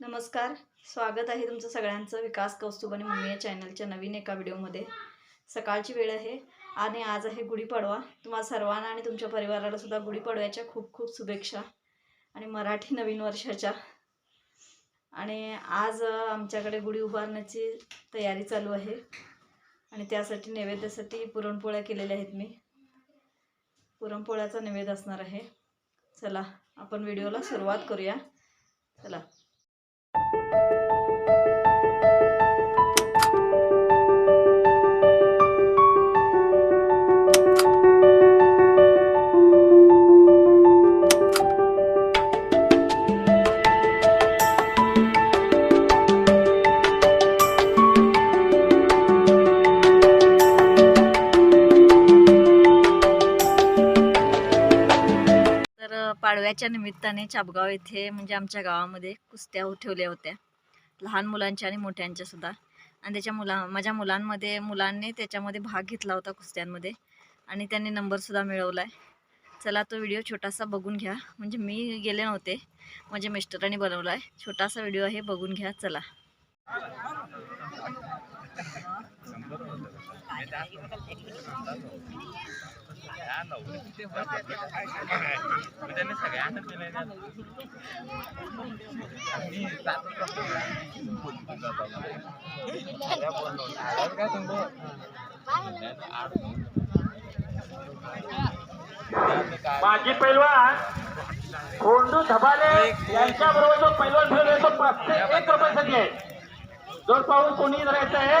नमस्कार. स्वागत आहे तुमचं सगळ्यांचं विकास कौस्तुभ आणि मम्मी या चॅनलच्या नवीन एका व्हिडिओमध्ये. सकाळची वेळ आहे आणि आज आहे गुढीपाडवा. तुम्हाला सर्वांना आणि तुमच्या परिवाराला सुद्धा गुढीपाडव्याच्या खूप खूप शुभेच्छा आणि मराठी नवीन वर्षाच्या. आणि आज आमच्याकडे गुढी उभारण्याची तयारी चालू आहे आणि त्यासाठी नैवेद्यासाठी पुरणपोळ्या केलेल्या आहेत मी. पुरणपोळ्याचा नैवेद्य असणार आहे. चला आपण व्हिडिओला सुरुवात करूया. चला. पाडव्याच्या निमित्ताने चापगाव येथे म्हणजे आमच्या गावामध्ये कुस्त्या ठेवल्या होत्या. लहान मुलांच्या आणि मोठ्यांच्या सुद्धा. आणि त्याच्या मुला माझ्या मुलांमध्ये मुलांनी त्याच्यामध्ये भाग घेतला होता कुस्त्यांमध्ये. आणि त्यांनी नंबरसुद्धा मिळवला आहे चला तो व्हिडिओ छोटासा बघून घ्या. म्हणजे मी गेले नव्हते. माझ्या मिस्टरांनी बनवला आहे छोटासा व्हिडिओ आहे बघून घ्या. चला. माजी पैलवान कोंडू धबाले यांच्या बरोबर जो पैलवान फिरत आहे तो पाचशे एक रुपयासाठी आहे. जोर पाहून कोणी धरायचं आहे?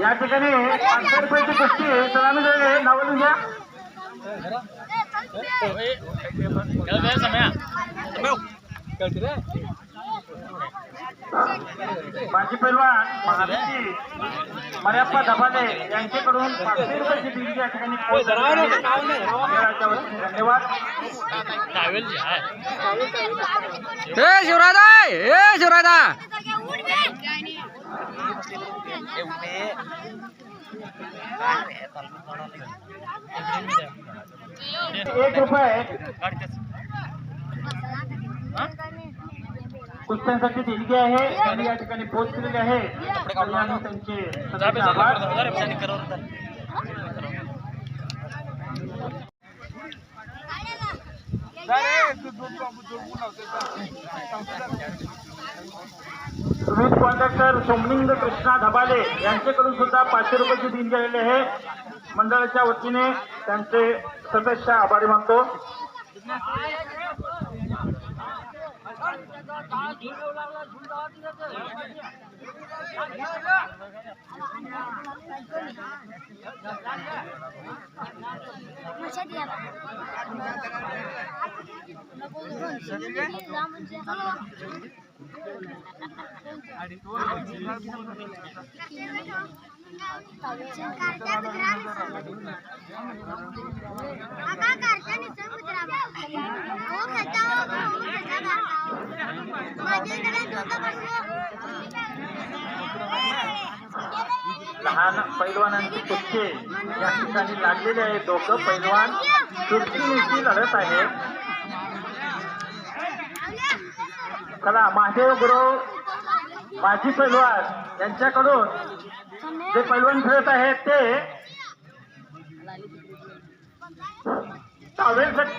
या ठिकाणी पाचशे रुपयाची कुस्ती सलामी झाली नावं घ्या. माजी पैलवान महाराष्ट्री मर्याप्पा धबाले यांच्याकडून पाचशे रुपयाची देणगी या ठिकाणी पोहोच झाली आहे. मंडळाच्या वतीने धन्यवाद ए शिवरादा ए शिवरादा एक रुपये. कुस्त्यांसाठी देणगी आहे. आणि या ठिकाणी पोच केलेली आहे. आणि त्यांचे सगळ्यांचे आभार. सुमित कॉन्ट्रॅक्टर सोमलिंग कृष्णा धबाले यांच्याकडून सुद्धा पाचशे रुपयाची दिन आलेली आहे. मंडळाच्या वतीने त्यांचे सदस्य आभारी मानतो. लहान पैलवानांची कुस्ती या ठिकाणी लागलेले आहे दोघं पैलवान चुरशीची लढत आहे. कला महादेव गुरु माझी पैलवान यांच्याकडून जे पैलवान खेळत आहेत ते टावेलसाठी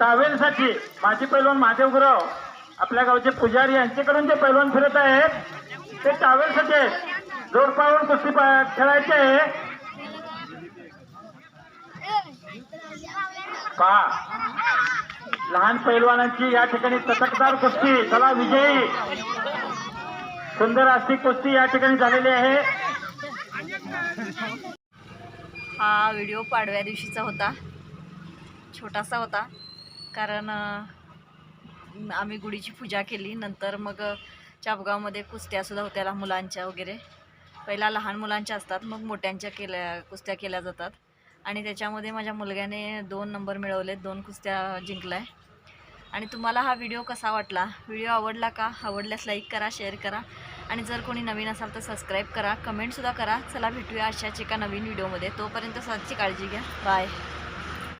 टावेलसाठी माजी पैलवान महादेव गुरव आपल्या गावचे पुजारी यांच्याकडून जे पैलवान फिरत आहेत ते टावेलसाठी आहेत जोड पाहून कुस्ती खेळायचे. आहे पहा लहान पैलवानांची या ठिकाणी चटकदार कुस्ती चला विजयी. सुंदर अशी कुस्ती या ठिकाणी झालेली आहे. हा व्हिडिओ पाडव्या दिवशीचा होता. छोटासा होता. कारण आम्ही गुढीची पूजा केली. नंतर मग चापगावमध्ये कुस्त्यासुद्धा होत्या मुलांच्या वगैरे. पहिला लहान मुलांच्या असतात मग मोठ्यांच्या केल्या कुस्त्या केल्या जातात. आणि त्याच्यामध्ये माझ्या मुलग्याने दोन नंबर मिळवले दोन कुस्त्या जिंकलाय. आणि तुम्हाला हा व्हिडिओ कसा वाटला? व्हिडिओ आवडला का? आवडल्यास लाईक करा शेअर करा. आणि जर कोणी नवीन असाल तर सबस्क्राईब करा कमेंटसुद्धा करा. चला भेटूया अशाच एका नवीन व्हिडिओमध्ये. तोपर्यंत स्वतःची काळजी घ्या. बाय.